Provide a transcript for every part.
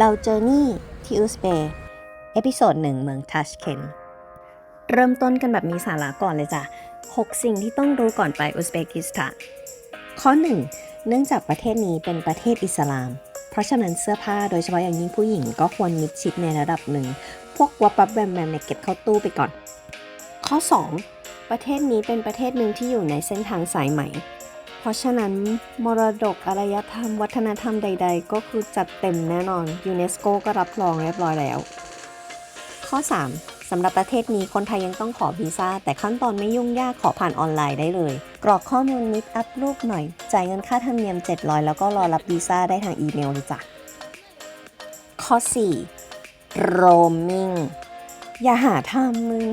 เราเจอนี่ที่อุซเบย์เอพิโซดหนึ่งเมืองทัชเคนเริ่มต้นกันแบบมีสาระก่อนเลยจ้ะ 6 สิ่งที่ต้องรู้ก่อนไปอุซเบกิสถาน ข้อ 1 เนื่องจากประเทศนี้เป็นประเทศอิสลาม เพราะฉะนั้นเสื้อผ้าโดยเฉพาะอย่างยิ่งผู้หญิงก็ควรมิดชิดในระดับหนึ่ง พวกวับปับแบมแบมเนี่ยเก็บเข้าตู้ไปก่อน ข้อ 2 ประเทศนี้เป็นประเทศหนึ่งที่อยู่ในเส้นทางสายไหม ราะฉะนั้นมรดกอารยธรรม วัฒนธรรมใด ๆ ก็คือจัดเต็มแน่นอนยูเนสโกก็รับรองเรียบร้อยแล้ว ข้อ 3 สำหรับประเทศนี้คนไทยยังต้องขอวีซ่า แต่ขั้นตอนไม่ยุ่งยากขอผ่านออนไลน์ได้เลย กรอกข้อมูลนิดอัพรูปหน่อย จ่ายเงินค่าธรรมเนียม 700 แล้วก็รอรับวีซ่าได้ทางอีเมลเลยจ้ะข้อ 4 โรมมิ่งอย่าหาทำมึง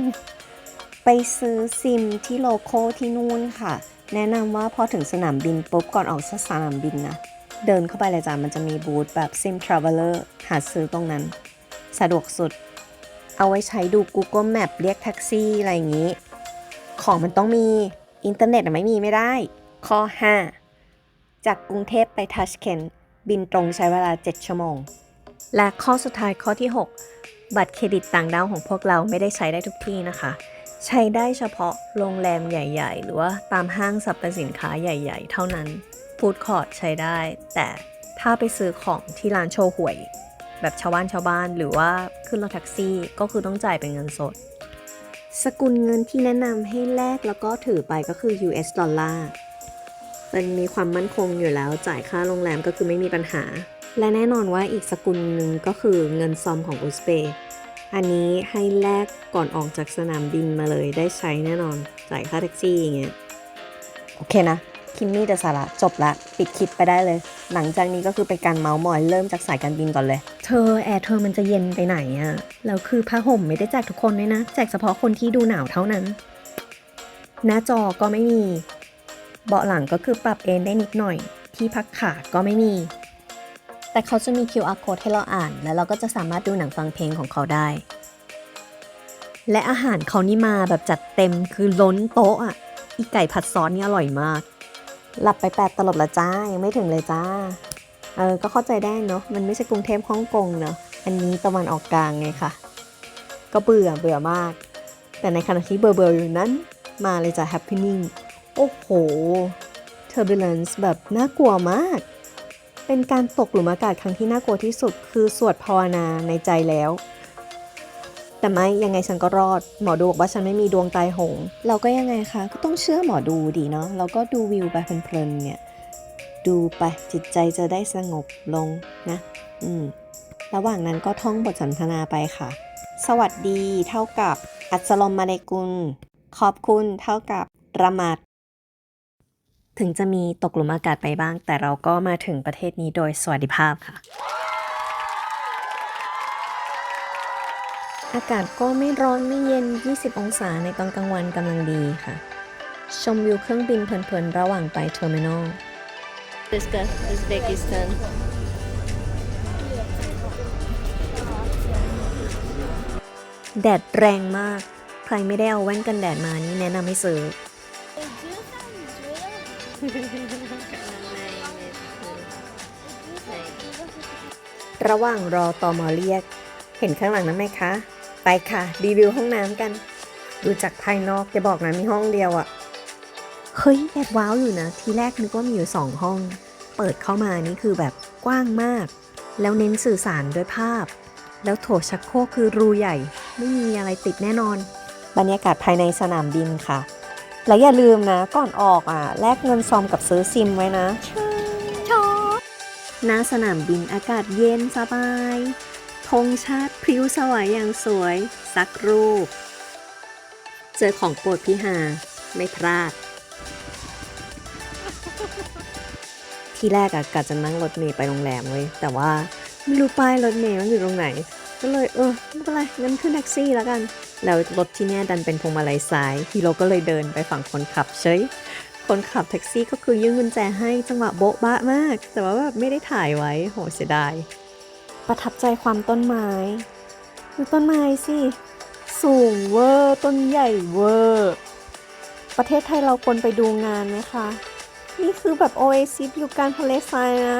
ไปซื้อซิมที่โลโก้ที่นู่นค่ะ แนะนำว่าพอถึงสนามบินปุ๊บก่อนออกจากสนามบินนะเดินเข้าไปเลยจ้ะมันจะมีบูธแบบ Sim Traveler หาซื้อตรงนั้น สะดวกสุด เอาไว้ใช้ดู Google Map เรียกแท็กซี่ อะไรอย่างนี้ ของมันต้องมีอินเทอร์เน็ตไม่มีไม่ได้ ข้อ 5 จากกรุงเทพไปทัชเคนบินตรงใช้เวลา 7 ชั่วโมง และข้อสุดท้ายข้อที่ 6 บัตรเครดิตต่างดาวของพวกเราไม่ได้ใช้ได้ทุกที่นะคะ ใช้ได้เฉพาะโรงแรมใหญ่ ๆ หรือว่าตามห้างสรรพสินค้าใหญ่ ๆ เท่านั้นฟู้ดคอร์ทใช้ได้ แต่ถ้าไปซื้อของที่ร้านโชว์หวย แบบชาวบ้านชาวบ้านหรือว่าขึ้นรถแท็กซี่ก็คือต้องจ่ายเป็นเงินสด สกุลเงินที่แนะนำให้แลกแล้วก็ถือไปก็คือ US ดอลลาร์มันมีความมั่นคงอยู่แล้วจ่ายค่าโรงแรมก็คือไม่มีปัญหา และแน่นอนว่าอีกสกุลหนึ่งก็คือเงินซอมของอุซเบย์ อันนี้ให้แลกก่อนออกจากสนามบินมาเลยได้ใช้แน่นอนจ่ายค่าแท็กซี่อย่างเงี้ยโอเคนะ คิมมี่จะสาระจบละ ปิดคลิปไปได้เลย หลังจากนี้ก็คือไปการเมาส์มอยเริ่มจากสายการบินก่อนเลย เธอแอร์เธอมันจะเย็นไปไหนอะแล้วคือผ้าห่มไม่ได้แจกทุกคนด้วยนะ แจกเฉพาะคนที่ดูหนาวเท่านั้น หน้าจอก็ไม่มี เบาะหลังก็คือปรับเอนได้นิดหน่อย ที่พักขาก็ไม่มี แต่เขาจะมี QR code ให้เราอ่าน แล้วเราก็จะสามารถดูหนังฟังเพลงของเขาได้ และอาหารเขานี่มาแบบจัดเต็มคือล้นโต๊ะอะ อีไก่ผัดซอสนี่อร่อยมาก หลับไปแปดตลบละจ้า ยังไม่ถึงเลยจ้า เออ ก็เข้าใจได้เนาะ มันไม่ใช่กรุงเทพฮ่องกงเนาะ อันนี้ตะวันออกกลางไงค่ะ ก็เบื่อเบื่อมาก แต่ในขณะที่เบื่อเบื่ออยู่นั้น มาเลยจ้ะ happening โอ้โห turbulence แบบน่ากลัวมาก เป็นการตกหลุมอากาศครั้งที่น่ากลัวที่สุด คือสวดภาวนาในใจแล้ว แต่ไม่ยังไงฉันก็รอด หมอดูบอกว่าฉันไม่มีดวงตายโหง เราก็ยังไงคะ ก็ต้องเชื่อหมอดูดีเนาะเราก็ดูวิวไปเพลินๆเนี่ย ดูไปจิตใจจะได้สงบลงนะ อืม ระหว่างนั้นก็ท่องบทสนทนาไปค่ะ สวัสดีเท่ากับ อัสลมมาเลกุล ขอบคุณเท่ากับระมัด ถึงจะมีตกหลุมอากาศไปบ้าง แต่เราก็มาถึงประเทศนี้โดยสวัสดิภาพค่ะ อากาศก็ไม่ร้อนไม่เย็น 20 องศาในตอนกลางวันกำลังดีค่ะ ชมวิวเครื่องบินเพลินๆ ระหว่างไปเทอร์มินอล Uzbekistan, Uzbekistan. แดดแรงมาก ใครไม่ได้เอาแว่นกันแดดมานี่แนะนำให้ซื้อ ระหว่างรอตอมอเรียก เห็นข้างหลังนั้นไหมคะ ไปค่ะ รีวิวห้องน้ำกัน ดูจากภายนอกจะบอกนะมีห้องเดียวอะเฮ้ยแอบว้าวอยู่นะ ทีแรกนึกว่ามีอยู่สองห้อง เปิดเข้ามานี่คือแบบกว้างมาก แล้วเน้นสื่อสารด้วยภาพ แล้วโถชักโครกคือรูใหญ่ ไม่มีอะไรติดแน่นอน บรรยากาศภายในสนามบินค่ะ และอย่าลืมนะ ก่อนออกอะแลกเงินซอมกับซื้อซิมไว้นะชอบหน้าสนามบินอากาศเย็นสบายธงชาติพริ้วสวายอย่างสวย สักรูป เจอของโปรดพี่หา ไม่พลาด ที่แรกอะกะจะนั่งรถเมล์ไปโรงแรมเว้ยแต่ว่าไม่รู้ป้ายรถเมล์มันอยู่ตรงไหน ก็เลยเออไม่เป็นไรงั้นขึ้นแท็กซี่แล้วกัน แล้วรถที่เนี่ยดันเป็นพวงมาลัยซ้ายฮีโร่ก็เลยเดินไปฝั่งคนขับเฉยคนขับแท็กซี่ก็คือยื่นกุญแจให้จังหวะโบ๊ะบะมาก แต่ว่าแบบไม่ได้ถ่ายไว้โหเสียดายประทับใจความต้นไม้ดูต้นไม้สิสูงเวอร์ต้นใหญ่เวอร์ประเทศไทยเราควรไปดูงานไหมคะ นี่คือแบบโอเอซิสอยู่กลางทะเลทรายนะ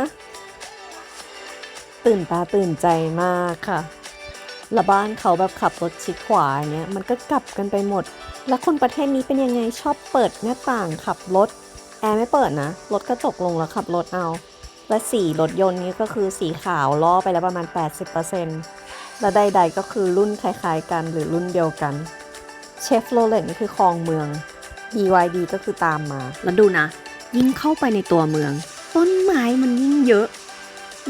ตื่นตาตื่นใจมากค่ะ แล้วบ้านเขาแบบขับรถชิดขวาอย่างเงี้ยมันก็กลับกันไปหมด แล้วคนประเทศนี้เป็นยังไงชอบเปิดหน้าต่างขับรถแอร์ไม่เปิดนะรถกระจกลงแล้วขับรถเอาและสีรถยนต์นี้ก็คือสีขาวล่อไปแล้วประมาณ 80%และใดๆก็คือรุ่นคล้ายๆกันหรือรุ่นเดียวกันเชฟโรเลตนี่คือคลองเมือง BYD ก็คือตามมา แล้วดูนะ ยิ่งเข้าไปในตัวเมือง ต้นไม้มันยิ่งเยอะ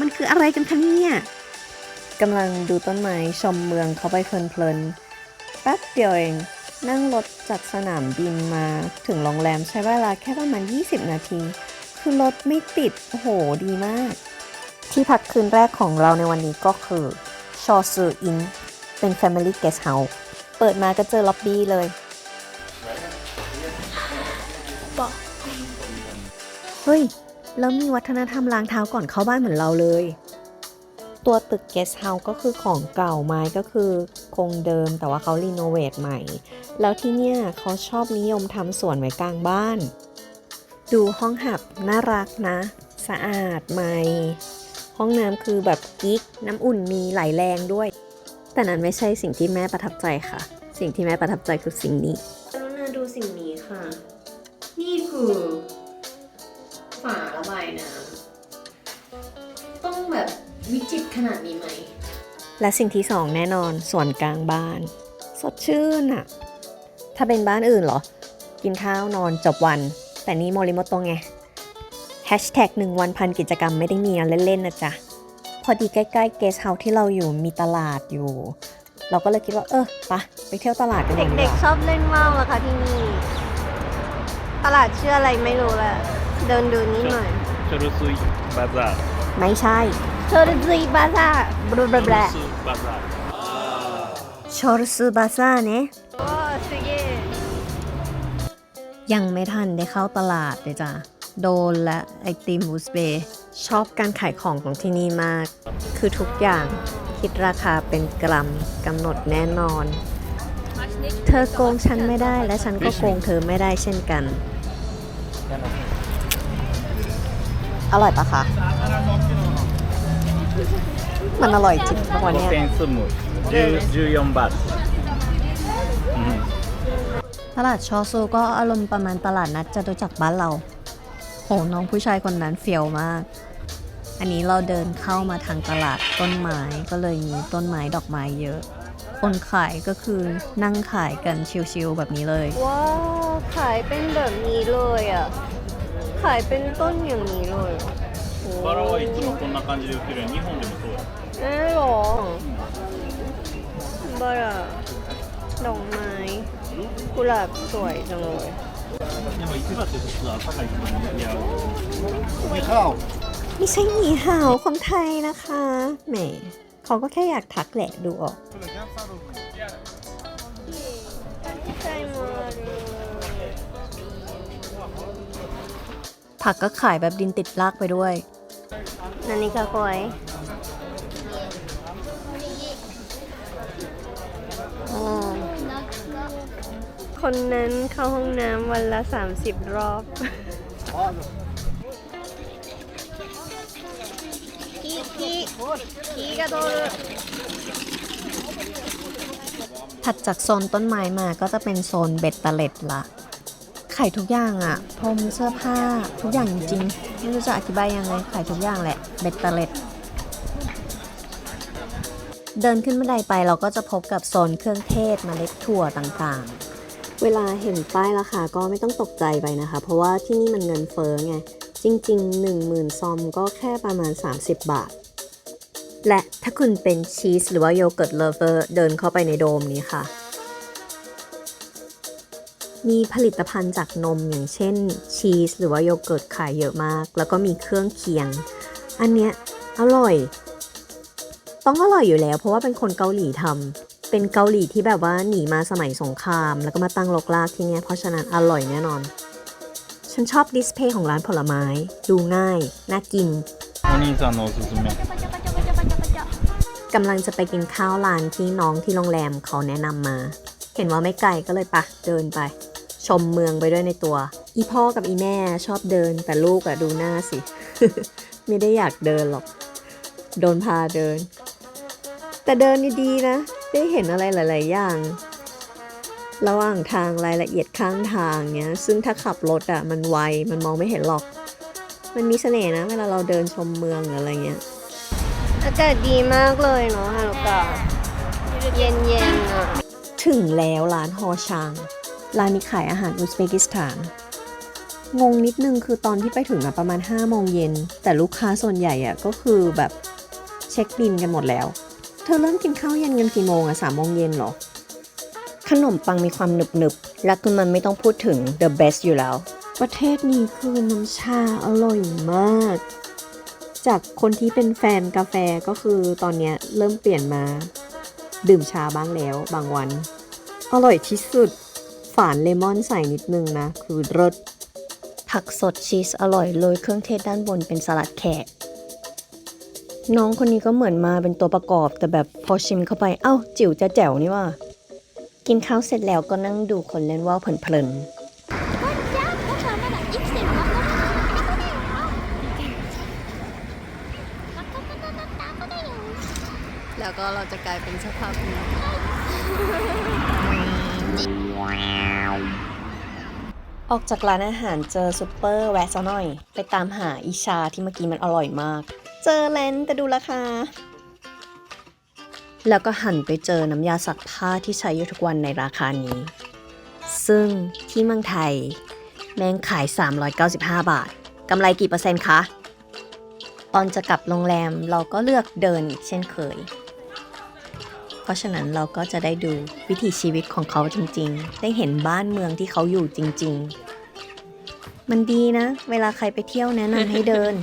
มันคืออะไรกันคะเนี่ย กำลังดูต้นไม้ชมเมืองเขาไปเพลินๆ แป๊บเดียวเอง นั่งรถจากสนามบินมาถึงโรงแรมใช้เวลาแค่ประมาณ 20 นาที คือรถไม่ติด โอ้โห ดีมาก ที่พักคืนแรกของเราในวันนี้ก็คือชอซืออิน เป็น Family Guest House เปิดมาก็เจอล็อบบี้เลยเฮ้ย แล้วมีวัฒนธรรมล้างเท้าก่อนเข้าบ้านเหมือนเราเลย ตัวตึก Guest House ก็คือของเก่าไม้ก็คือคงเดิมแต่ว่าเขารีโนเวทใหม่ แล้วที่เนี่ยเขาชอบนิยมทำสวนไว้กลางบ้าน ดูห้องหับน่ารักนะ สะอาดใหม่ ห้องน้ำคือแบบกิ๊กน้ำอุ่นมีไหลแรงด้วย แต่นั้นไม่ใช่สิ่งที่แม่ประทับใจค่ะ สิ่งที่แม่ประทับใจคือสิ่งนี้กรุณาดูสิ่งนี้ค่ะ นี่คือฝาระบายน้ำ วิจิตรขนาดนี้ไหม และสิ่งที่สองแน่นอนส่วนกลางบ้าน สดชื่นอะถ้าเป็นบ้านอื่นเหรอ กินข้าวนอนจบวัน แต่นี้โมริโมโตะไงฮชแท็กหนึ่งวันพันกิจกรรมไม่ได้มีเล่นๆนะจ๊ะ พอดีใกล้ๆเกสเฮาที่เราอยู่มีตลาดอยู่ เราก็เลยคิดว่าเออปะไปเที่ยวตลาดกันเด็กๆชอบเล่นมากเลยค่ะที่นี่ ตลาดชื่ออะไรไม่รู้แหละเดินดูนิดหน่อย ชรุซุยบาซาร์ไม่ใช่ ชอร์ซีบาซ่าบลูบลาบลา チョルスバザール ชอร์ซูบาซ่าเนะ โอ้สเย่ ยังไม่ทันได้เข้าตลาดเลยจ้ะ โดนและไอติมอุสเบย์ชอบการขายของของที่นี่มาก คือทุกอย่างคิดราคาเป็นกรัมกำหนดแน่นอน เธอโกงฉันไม่ได้และฉันก็โกงเธอไม่ได้เช่นกัน อร่อยปะคะ มันอร่อยจริงทุกวันนี้ย 5 0 0 14บาทอืมตลาดชอโซก็อารมณ์ประมาณตลาดนัดจตุจักบ้านเรา โห น้องผู้ชายคนนั้นเฟียวมาก อันนี้เราเดินเข้ามาทางตลาดต้นไม้ก็เลยมีต้นไม้ดอกไม้เยอะ คนขายก็คือนั่งขายกันชิลๆแบบนี้เลย ว้าขายเป็นแบบนี้เลยอะ ขายเป็นต้นอย่างนี้เลย バラはいつもこんな感じで売ってるよ日本でもそうだ เอ๊ะหรอ บาราดอกไม้กุหลาบสวยจังเลย でも市場って普通朝が一番似合う ไม่ใช่หนีห่าวคนไทยนะคะแหมเขาก็แค่อยากทักแหละดูออก ใช่มาเลย ผักก็ขายแบบดินติดรากไปด้วย นันนี่ค่ะกอยอ๋อคนนั้นเข้าห้องน้ำวันละ 30 รอบกีกีกีกระโดดถัดจากโซนต้นไม้มาก็จะเป็นโซนเบ็ดเล็ดละ ไขายทุกอย่างอะพรมเสื้อผ้าทุกอย่างจริงๆ ไม่รู้จะอธิบายยังไงขายทุกอย่างแหละเบ็ดเตล็ด เดินขึ้นบันไดไปเราก็จะพบกับโซนเครื่องเทศเมล็ดถั่วต่างๆ เวลาเห็นป้ายราคาก็ไม่ต้องตกใจไปนะคะ เพราะว่าที่นี่มันเงินเฟ้อไง จริง ๆ 10,000 ซอมก็แค่ประมาณ 30 บาท และถ้าคุณเป็นชีสหรือว่าโยเกิร์ตเลเวอร์เดินเข้าไปในโดมนี้ค่ะ มีผลิตภัณฑ์จากนมอย่างเช่นชีสหรือว่าโยเกิร์ตขายเยอะมาก แล้วก็มีเครื่องเคียง อันเนี้ยอร่อย ต้องอร่อยอยู่แล้ว เพราะว่าเป็นคนเกาหลีทำ เป็นเกาหลีที่แบบว่าหนีมาสมัยสงคราม แล้วก็มาตั้งลกลากที่เนี้ยเพราะฉะนั้นอร่อยแน่นอน ฉันชอบดิสเพย์ของร้านผลไม้ ดูง่าย น่ากินโนี่จานโนสุซูเมะกำลังจะไปกินข้าวร้านที่น้องที่โรงแรมเขาแนะนำมา เห็นว่าไม่ไกลก็เลยปะเดินไป ชมเมืองไปด้วยในตัว อีพ่อกับอีแม่ชอบเดินแต่ลูกอะดูหน้าสิ ไม่ได้อยากเดินหรอก โดนพาเดิน แต่เดินดีๆนะ ได้เห็นอะไรหลาย ๆ อย่าง ระหว่างทางรายละเอียดข้างทางเนี้ย ซึ่งถ้าขับรถอะ่ะมันไว มันมองไม่เห็นหรอก มันมีเสน่ห์นะ เวลาเราเดินชมเมืองหรืออะไรเงี้ย อากาศดีมากเลยเนาะฮารุกะเย็นเย็นๆอะ ถึงแล้วร้านฮอชาง ร้านนี้ขายอาหารอุซเบกิสถาน งงนิดนึงคือตอนที่ไปถึงอะประมาณ5โมงเย็น แต่ลูกค้าส่วนใหญ่อะก็คือแบบเช็คบินกันหมดแล้ว เธอเริ่มกินข้าวเย็นกันกี่โมงอะสามโมงเย็นเหรอ ขนมปังมีความหนึบหนึบๆและคือมันไม่ต้องพูดถึง the best อยู่แล้ว ประเทศนี้คือน้ำชาอร่อยมาก จากคนที่เป็นแฟนกาแฟก็คือตอนเนี้ยเริ่มเปลี่ยนมา ดื่มชาบ้างแล้วบางวัน อร่อยที่สุด ฝานเลมอนใส่นิดนึงนะ คือรสผักสดชีสอร่อยโรยเครื่องเทศด้านบนเป็นสลัดแขก น้องคนนี้ก็เหมือนมาเป็นตัวประกอบแต่แบบพอชิมเข้าไปเอ้า จิ๋วจะแจ๋วนี่ว่า กินข้าวเสร็จแล้วก็นั่งดูคนเล่นว่าวเพลินๆแล้วก็เราจะกลายเป็นสภาพนี้ ออกจากร้านอาหารเจอซูเปอร์แวะซะหน่อย ไปตามหาอิชาที่เมื่อกี้มันอร่อยมาก เจอแลนแต่ดูราคา แล้วก็หันไปเจอน้ำยาซักผ้าที่ใช้อยู่ทุกวันในราคานี้ ซึ่งที่เมืองไทย แม่งขาย 395 บาทกำไรกี่เปอร์เซ็นต์คะ ตอนจะกลับโรงแรมเราก็เลือกเดินอีกเช่นเคย เพราะฉะนั้นเราก็จะได้ดูวิถีชีวิตของเขาจริงๆ ได้เห็นบ้านเมืองที่เขาอยู่จริงๆ มันดีนะ เวลาใครไปเที่ยวแนะนำให้เดิน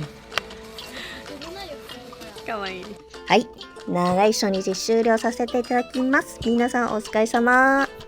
かわいいはい。長い初日終了させていただきます。皆さんお疲れ様。